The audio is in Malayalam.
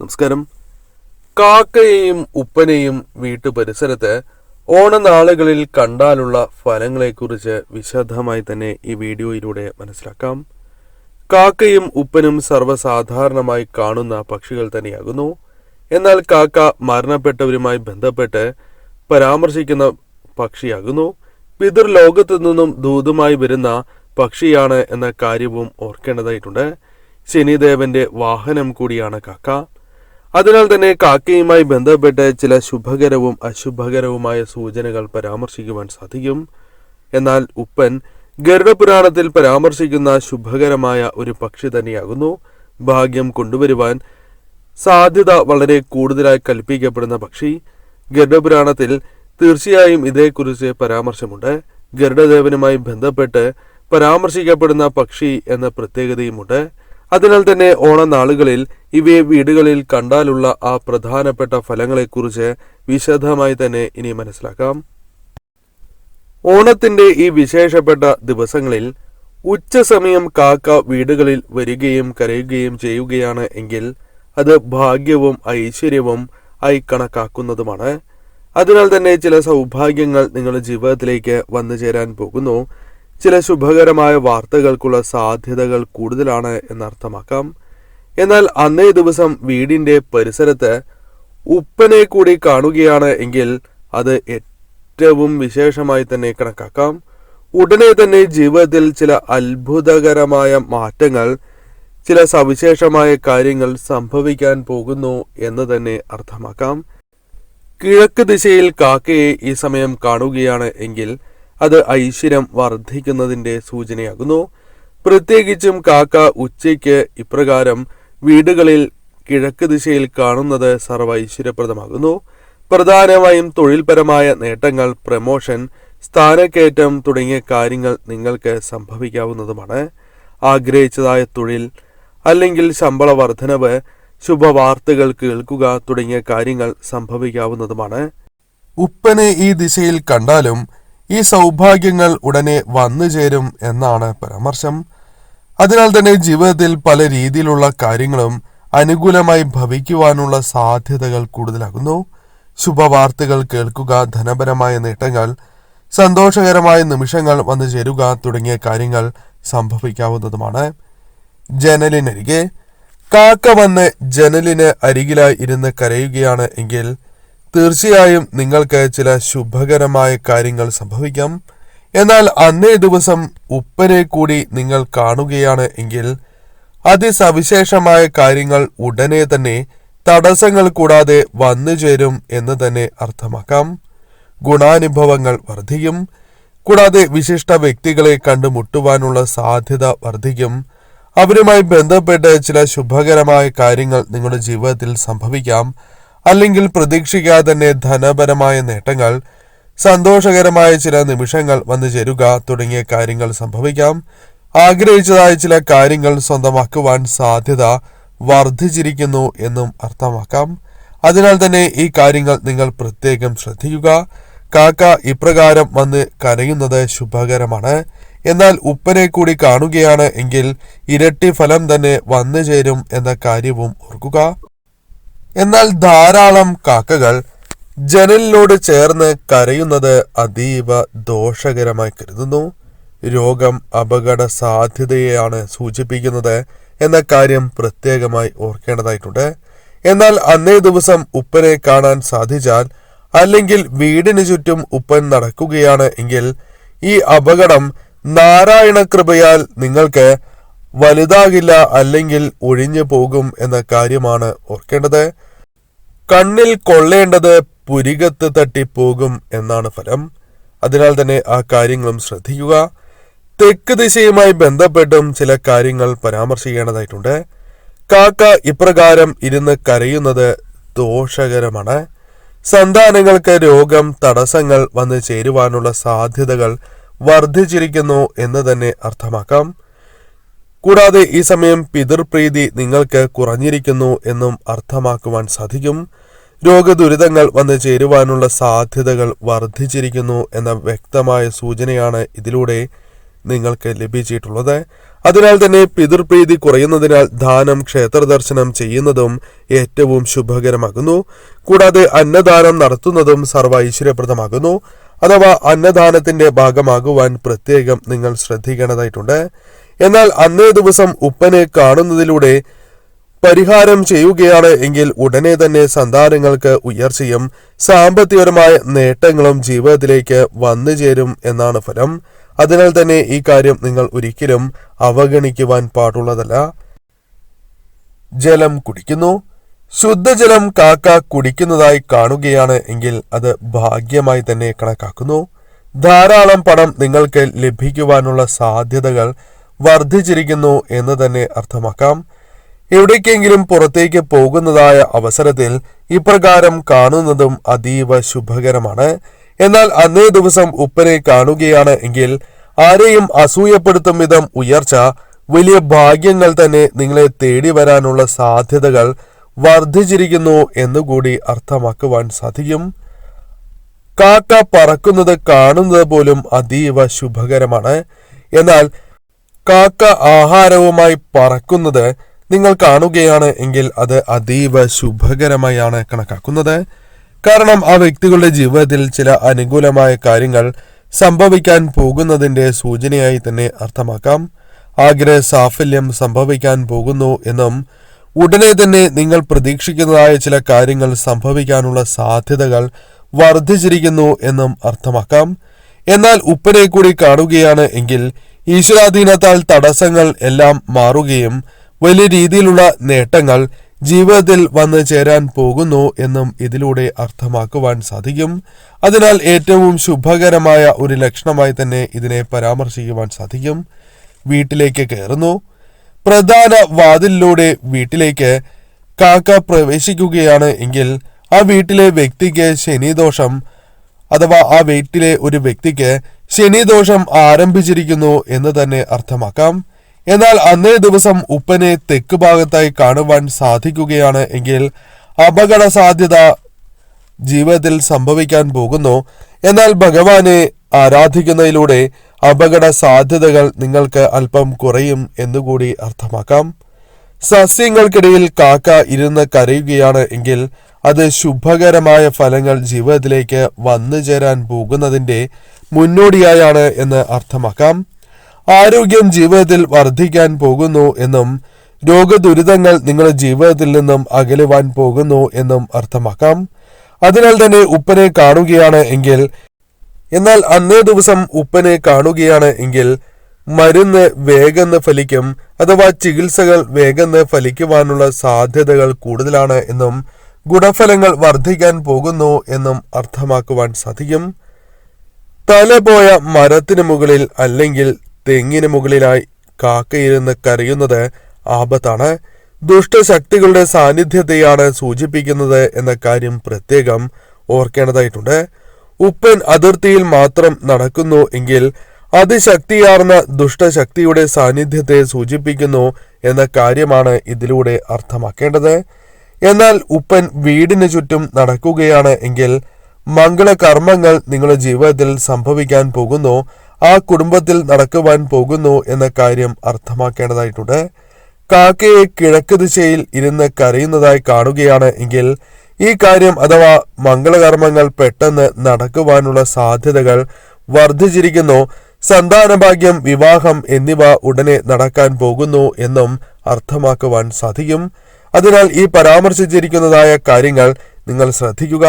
നമസ്കാരം. കാക്കയെയും ഉപ്പനെയും വീട്ടു പരിസരത്ത് ഓണനാളുകളിൽ കണ്ടാലുള്ള ഫലങ്ങളെക്കുറിച്ച് വിശദമായി തന്നെ ഈ വീഡിയോയിലൂടെ മനസ്സിലാക്കാം. കാക്കയും ഉപ്പനും സർവസാധാരണമായി കാണുന്ന പക്ഷികൾ തന്നെയാകുന്നു. എന്നാൽ കാക്ക മരണപ്പെട്ടവരുമായി ബന്ധപ്പെട്ട് പരാമർശിക്കുന്ന പക്ഷിയാകുന്നു. പിതൃലോകത്തു നിന്നും ദൂതുമായി വരുന്ന പക്ഷിയാണ് എന്ന കാര്യവും ഓർക്കേണ്ടതായിട്ടുണ്ട്. ശനിദേവന്റെ വാഹനം കൂടിയാണ് കാക്ക. അതിനാൽ തന്നെ കാക്കയുമായി ബന്ധപ്പെട്ട് ചില ശുഭകരവും അശുഭകരവുമായ സൂചനകൾ പരാമർശിക്കുവാൻ സാധിക്കും. എന്നാൽ ഉപ്പൻ ഗരുഡപുരാണത്തിൽ പരാമർശിക്കുന്ന ശുഭകരമായ ഒരു പക്ഷി തന്നെയാകുന്നു. ഭാഗ്യം കൊണ്ടുവരുവാൻ സാധ്യത വളരെ കൂടുതലായി കൽപ്പിക്കപ്പെടുന്ന പക്ഷി ഗരുഡപുരാണത്തിൽ തീർച്ചയായും ഇതേക്കുറിച്ച് പരാമർശമുണ്ട്. ഗരുഡദേവനുമായി ബന്ധപ്പെട്ട് പരാമർശിക്കപ്പെടുന്ന പക്ഷി എന്ന പ്രത്യേകതയുമുണ്ട്. അതിനാൽ തന്നെ ഓണനാളുകളിൽ ഇവയെ വീടുകളിൽ കണ്ടാലുള്ള ആ പ്രധാനപ്പെട്ട ഫലങ്ങളെക്കുറിച്ച് വിശദമായി തന്നെ ഇനി മനസ്സിലാക്കാം. ഓണത്തിന്റെ ഈ വിശേഷപ്പെട്ട ദിവസങ്ങളിൽ ഉച്ചസമയം കാക്ക വീടുകളിൽ വരികയും കരയുകയും ചെയ്യുകയാണ് എങ്കിൽ അത് ഭാഗ്യവും ഐശ്വര്യവും ആയി കണക്കാക്കുന്നതുമാണ്. അതിനാൽ തന്നെ ചില സൗഭാഗ്യങ്ങൾ നിങ്ങളുടെ ജീവിതത്തിലേക്ക് വന്നു ചേരാൻ പോകുന്നു. ചില ശുഭകരമായ വാർത്തകൾക്കുള്ള സാധ്യതകൾ കൂടുതലാണ് എന്നർത്ഥമാക്കാം. എന്നാൽ അന്നേ ദിവസം വീടിന്റെ പരിസരത്ത് ഉപ്പനെ കൂടി കാണുകയാണ് എങ്കിൽ അത് ഏറ്റവും വിശേഷമായി തന്നെ കണക്കാക്കാം. ഉടനെ തന്നെ ജീവിതത്തിൽ ചില അത്ഭുതകരമായ മാറ്റങ്ങൾ ചില സവിശേഷമായ കാര്യങ്ങൾ സംഭവിക്കാൻ പോകുന്നു എന്ന് തന്നെ അർത്ഥമാക്കാം. കിഴക്ക് ദിശയിൽ കാക്കയെ ഈ സമയം കാണുകയാണ് എങ്കിൽ അത് ഐശ്വര്യം വർദ്ധിക്കുന്നതിന്റെ സൂചനയാകുന്നു. പ്രത്യേകിച്ചും കാക്ക ഉച്ചയ്ക്ക് ഇപ്രകാരം വീടുകളിൽ കിഴക്ക് ദിശയിൽ കാണുന്നത് സർവ ഐശ്വര്യപ്രദമാകുന്നു പ്രധാനമായും തൊഴിൽപരമായ നേട്ടങ്ങൾ പ്രമോഷൻ സ്ഥാനക്കയറ്റം തുടങ്ങിയ കാര്യങ്ങൾ നിങ്ങൾക്ക് സംഭവിക്കാവുന്നതുമാണ്. ആഗ്രഹിച്ചതായ തൊഴിൽ അല്ലെങ്കിൽ ശമ്പള വർധനവ് ശുഭവാർത്തകൾ കേൾക്കുക തുടങ്ങിയ കാര്യങ്ങൾ സംഭവിക്കാവുന്നതുമാണ്. ഉപ്പനെ ഈ ദിശയിൽ കണ്ടാലും ഈ സൗഭാഗ്യങ്ങൾ ഉടനെ വന്നു ചേരും എന്നാണ് പരാമർശം. അതിനാൽ തന്നെ ജീവിതത്തിൽ പല രീതിയിലുള്ള കാര്യങ്ങളും അനുകൂലമായി ഭവിക്കുവാനുള്ള സാധ്യതകൾ കൂടുതലാകുന്നു. ശുഭവാർത്തകൾ കേൾക്കുക ധനപരമായ നേട്ടങ്ങൾ സന്തോഷകരമായ നിമിഷങ്ങൾ വന്നു ചേരുക തുടങ്ങിയ കാര്യങ്ങൾ സംഭവിക്കാവുന്നതുമാണ്. ജനലിനരികെ കാക്ക വന്ന് ജനലിന് അരികിലായി ഇരുന്ന് കരയുകയാണ് എങ്കിൽ തീർച്ചയായും നിങ്ങൾക്ക് ചില ശുഭകരമായ കാര്യങ്ങൾ സംഭവിക്കാം. എന്നാൽ അന്നേ ദിവസം ഉപ്പനെ കൂടി നിങ്ങൾ കാണുകയാണ് എങ്കിൽ അതിസവിശേഷമായ കാര്യങ്ങൾ ഉടനെ തന്നെ തടസ്സങ്ങൾ കൂടാതെ വന്നു ചേരും എന്ന് തന്നെ അർത്ഥമാക്കാം. ഗുണാനുഭവങ്ങൾ വർദ്ധിക്കും. കൂടാതെ വിശിഷ്ട വ്യക്തികളെ കണ്ടുമുട്ടുവാനുള്ള സാധ്യത വർദ്ധിക്കും. അവരുമായി ബന്ധപ്പെട്ട് ചില ശുഭകരമായ കാര്യങ്ങൾ നിങ്ങളുടെ ജീവിതത്തിൽ സംഭവിക്കാം. അല്ലെങ്കിൽ പ്രതീക്ഷിക്കാതെ തന്നെ ധനപരമായ നേട്ടങ്ങൾ സന്തോഷകരമായ ചില നിമിഷങ്ങൾ വന്നു ചേരുക തുടങ്ങിയ കാര്യങ്ങൾ സംഭവിക്കാം. ആഗ്രഹിച്ചതായ ചില കാര്യങ്ങൾ സ്വന്തമാക്കുവാൻ സാധ്യത വർദ്ധിച്ചിരിക്കുന്നു എന്നും അർത്ഥമാക്കാം. അതിനാൽ തന്നെ ഈ കാര്യങ്ങൾ നിങ്ങൾ പ്രത്യേകം ശ്രദ്ധിക്കുക. കാക്ക ഇപ്രകാരം വന്ന് കരയുന്നത് ശുഭകരമാണ്. എന്നാൽ ഉപ്പനെ കൂടി കാണുകയാണ് എങ്കിൽ ഇരട്ടി ഫലം തന്നെ വന്നു ചേരും എന്ന കാര്യവും ഓർക്കുക. എന്നാൽ ധാരാളം കാക്കകൾ ജനലിനോട് ചേർന്ന് കരയുന്നത് അതീവ ദോഷകരമായി കരുതുന്നു. രോഗം അപകട സാധ്യതയെയാണ് സൂചിപ്പിക്കുന്നത് എന്ന കാര്യം പ്രത്യേകമായി ഓർക്കേണ്ടതായിട്ടുണ്ട്. എന്നാൽ അന്നേ ദിവസം ഉപ്പനെ കാണാൻ സാധിച്ചാൽ അല്ലെങ്കിൽ വീടിന് ചുറ്റും ഉപ്പൻ നടക്കുകയാണ് എങ്കിൽ ഈ അപകടം നാരായണ കൃപയാൽ നിങ്ങൾക്ക് വലുതാകില്ല അല്ലെങ്കിൽ ഒഴിഞ്ഞു പോകും എന്ന കാര്യമാണ് ഓർക്കേണ്ടത്. കണ്ണിൽ കൊള്ളേണ്ടത് പുരികത്ത് തട്ടിപ്പോകും എന്നാണ് ഫലം. അതിനാൽ തന്നെ ആ കാര്യങ്ങളും ശ്രദ്ധിക്കുക. തെക്ക് ദിശയുമായി ബന്ധപ്പെട്ടും ചില കാര്യങ്ങൾ പരാമർശിക്കേണ്ടതായിട്ടുണ്ട്. കാക്ക ഇപ്രകാരം ഇരുന്ന് കരയുന്നത് ദോഷകരമാണ്. സന്താനങ്ങൾക്ക് രോഗം തടസ്സങ്ങൾ വന്നു ചേരുവാനുള്ള സാധ്യതകൾ വർദ്ധിച്ചിരിക്കുന്നു എന്ന് തന്നെ അർത്ഥമാക്കാം. കൂടാതെ ഈ സമയം പിതൃപ്രീതി നിങ്ങൾക്ക് കുറഞ്ഞിരിക്കുന്നു എന്നും അർത്ഥമാക്കുവാൻ സാധിക്കും. രോഗദുരിതങ്ങൾ വന്നു ചേരുവാനുള്ള സാധ്യതകൾ വർദ്ധിച്ചിരിക്കുന്നു എന്ന വ്യക്തമായ സൂചനയാണ് ഇതിലൂടെ നിങ്ങൾക്ക് ലഭിച്ചിട്ടുള്ളത്. അതിനാൽ തന്നെ പിതൃപ്രീതി കുറയുന്നതിനാൽ ദാനം ക്ഷേത്രദർശനം ചെയ്യുന്നതും ഏറ്റവും ശുഭകരമാകുന്നു. കൂടാതെ അന്നദാനം നടത്തുന്നതും സർവ ഐശ്വര്യപ്രദമാകുന്നു അഥവാ അന്നദാനത്തിന്റെ ഭാഗമാകുവാൻ പ്രത്യേകം നിങ്ങൾ ശ്രദ്ധിക്കേണ്ടതായിട്ടുണ്ട്. എന്നാൽ അന്നേ ദിവസം ഉപ്പനെ കാണുന്നതിലൂടെ പരിഹാരം ചെയ്യുകയാണ് എങ്കിൽ ഉടനെ തന്നെ സന്താനങ്ങൾക്ക് ഉയർച്ചയും സാമ്പത്തികപരമായ നേട്ടങ്ങളും ജീവിതത്തിലേക്ക് വന്നു ചേരും എന്നാണ് ഫലം. അതിനാൽ തന്നെ ഈ കാര്യം നിങ്ങൾ ഒരിക്കലും അവഗണിക്കുവാൻ പാടുള്ളതല്ല. ജലം കുടിക്കുന്നു. ശുദ്ധജലം കാക്ക കുടിക്കുന്നതായി കാണുകയാണ് എങ്കിൽ അത് ഭാഗ്യമായി തന്നെ കണക്കാക്കുന്നു. ധാരാളം പണം നിങ്ങൾക്ക് ലഭിക്കുവാനുള്ള സാധ്യതകൾ വർദ്ധിച്ചിരിക്കുന്നു എന്ന് തന്നെ അർത്ഥമാക്കാം. എവിടേക്കെങ്കിലും പുറത്തേക്ക് പോകുന്നതായ അവസരത്തിൽ ഇപ്രകാരം കാണുന്നതും അതീവ ശുഭകരമാണ്. എന്നാൽ അന്നേ ദിവസം ഉപ്പനെ കാണുകയാണ് എങ്കിൽ ആരെയും അസൂയപ്പെടുത്തും വിധം ഉയർച്ച വലിയ ഭാഗ്യങ്ങൾ തന്നെ നിങ്ങളെ തേടി വരാനുള്ള സാധ്യതകൾ വർദ്ധിച്ചിരിക്കുന്നു എന്നുകൂടി അർത്ഥമാക്കുവാൻ സാധിക്കും. കാക്ക പറക്കുന്നത് കാണുന്നത് പോലും അതീവ ശുഭകരമാണ്. എന്നാൽ കാക്ക ആഹാരവുമായി പറക്കുന്നത് നിങ്ങൾ കാണുകയാണ് എങ്കിൽ അത് അതീവ ശുഭകരമായാണ് കണക്കാക്കുന്നത്. കാരണം ആ വ്യക്തികളുടെ ജീവിതത്തിൽ ചില അനുകൂലമായ കാര്യങ്ങൾ സംഭവിക്കാൻ പോകുന്നതിന്റെ സൂചനയായി തന്നെ അർത്ഥമാക്കാം. ആഗ്രഹ സാഫല്യം സംഭവിക്കാൻ പോകുന്നു എന്നും ഉടനെ തന്നെ നിങ്ങൾ പ്രതീക്ഷിക്കുന്നതായ ചില കാര്യങ്ങൾ സംഭവിക്കാനുള്ള സാധ്യതകൾ വർദ്ധിച്ചിരിക്കുന്നു എന്നും അർത്ഥമാക്കാം. എന്നാൽ ഉപ്പനെ കൂടി കാണുകയാണ് എങ്കിൽ ഈശ്വരാധീനത്താൽ തടസ്സങ്ങൾ എല്ലാം മാറുകയും വലിയ രീതിയിലുള്ള നേട്ടങ്ങൾ ജീവിതത്തിൽ വന്നു ചേരാൻ പോകുന്നു എന്നും ഇതിലൂടെ അർത്ഥമാക്കുവാൻ സാധിക്കും. അതിനാൽ ഏറ്റവും ശുഭകരമായ ഒരു ലക്ഷണമായി തന്നെ ഇതിനെ പരാമർശിക്കുവാൻ സാധിക്കും. വീട്ടിലേക്ക് കയറുന്നു. പ്രധാന വാതിലിലൂടെ വീട്ടിലേക്ക് കാക്ക പ്രവേശിക്കുകയാണ് എങ്കിൽ ആ വീട്ടിലെ വ്യക്തിക്ക് ശനിദോഷം അഥവാ ആ വെയിറ്റിലെ ഒരു വ്യക്തിക്ക് ശനിദോഷം ആരംഭിച്ചിരിക്കുന്നു എന്ന് തന്നെ അർത്ഥമാക്കാം. എന്നാൽ അന്നേ ദിവസം ഉപ്പനെ തെക്ക് ഭാഗത്തായി കാണുവാൻ സാധിക്കുകയാണ് എങ്കിൽ അപകട സാധ്യത ജീവിതത്തിൽ സംഭവിക്കാൻ പോകുന്നു. എന്നാൽ ഭഗവാനെ ആരാധിക്കുന്നതിലൂടെ അപകട സാധ്യതകൾ നിങ്ങൾക്ക് അല്പം കുറയും എന്നുകൂടി അർത്ഥമാക്കാം. സസ്യങ്ങൾക്കിടയിൽ കാക്ക ഇരുന്ന് കരയുകയാണ് എങ്കിൽ അത് ശുഭകരമായ ഫലങ്ങൾ ജീവിതത്തിലേക്ക് വന്നു ചേരാൻ പോകുന്നതിന്റെ മുന്നോടിയായാണ് എന്ന് അർത്ഥമാക്കാം. ആരോഗ്യം ജീവിതത്തിൽ വർദ്ധിക്കാൻ പോകുന്നു എന്നും രോഗദുരിതങ്ങൾ നിങ്ങളുടെ ജീവിതത്തിൽ നിന്നും അകലുവാൻ പോകുന്നു എന്നും അർത്ഥമാക്കാം. അതിനാൽ തന്നെ ഉപ്പനെ കാണുകയാണ് എങ്കിൽ എന്നാൽ അന്നേ ദിവസം ഉപ്പനെ കാണുകയാണ് എങ്കിൽ മരുന്ന് വേഗം ഫലിക്കും അഥവാ ചികിത്സകൾ വേഗം ഫലിക്കുവാനുള്ള സാധ്യതകൾ കൂടുതലാണ് എന്നും ഗുണഫലങ്ങൾ വർദ്ധിക്കാൻ പോകുന്നു എന്നും അർത്ഥമാക്കുവാൻ സാധിക്കും. തലപോയ മരത്തിനു മുകളിൽ അല്ലെങ്കിൽ തെങ്ങിന് മുകളിലായി കാക്കയിരുന്ന് കരയുന്നത് ആപത്താണ്. ദുഷ്ടശക്തികളുടെ സാന്നിധ്യത്തെയാണ് സൂചിപ്പിക്കുന്നത് എന്ന കാര്യം പ്രത്യേകം ഓർക്കേണ്ടതായിട്ടുണ്ട്. ഉപ്പൻ അതിർത്തിയിൽ മാത്രം നടക്കുന്നു എങ്കിൽ അതിശക്തിയാർന്ന ദുഷ്ടശക്തിയുടെ സാന്നിധ്യത്തെ സൂചിപ്പിക്കുന്നു എന്ന കാര്യമാണ് ഇതിലൂടെ അർത്ഥമാക്കേണ്ടത്. എന്നാൽ ഉപ്പൻ വീടിന് ചുറ്റും നടക്കുകയാണ് എങ്കിൽ മംഗളകർമ്മങ്ങൾ നിങ്ങളുടെ ജീവിതത്തിൽ സംഭവിക്കാൻ പോകുന്നു ആ കുടുംബത്തിൽ നടക്കുവാൻ പോകുന്നു എന്ന കാര്യം അർത്ഥമാക്കേണ്ടതായിട്ടുണ്ട്. കാക്കയെ കിഴക്ക് ദിശയിൽ ഇരുന്ന് കരയുന്നതായി കാണുകയാണ് എങ്കിൽ ഈ കാര്യം അഥവാ മംഗളകർമ്മങ്ങൾ പെട്ടെന്ന് നടക്കുവാനുള്ള സാധ്യതകൾ വർദ്ധിച്ചിരിക്കുന്നു. സന്താനഭാഗ്യം വിവാഹം എന്നിവ ഉടനെ നടക്കാൻ പോകുന്നു എന്നും അർത്ഥമാക്കുവാൻ സാധിക്കും. അതിനാൽ ഈ പരാമർശിച്ചിരിക്കുന്നതായ കാര്യങ്ങൾ നിങ്ങൾ ശ്രദ്ധിക്കുക.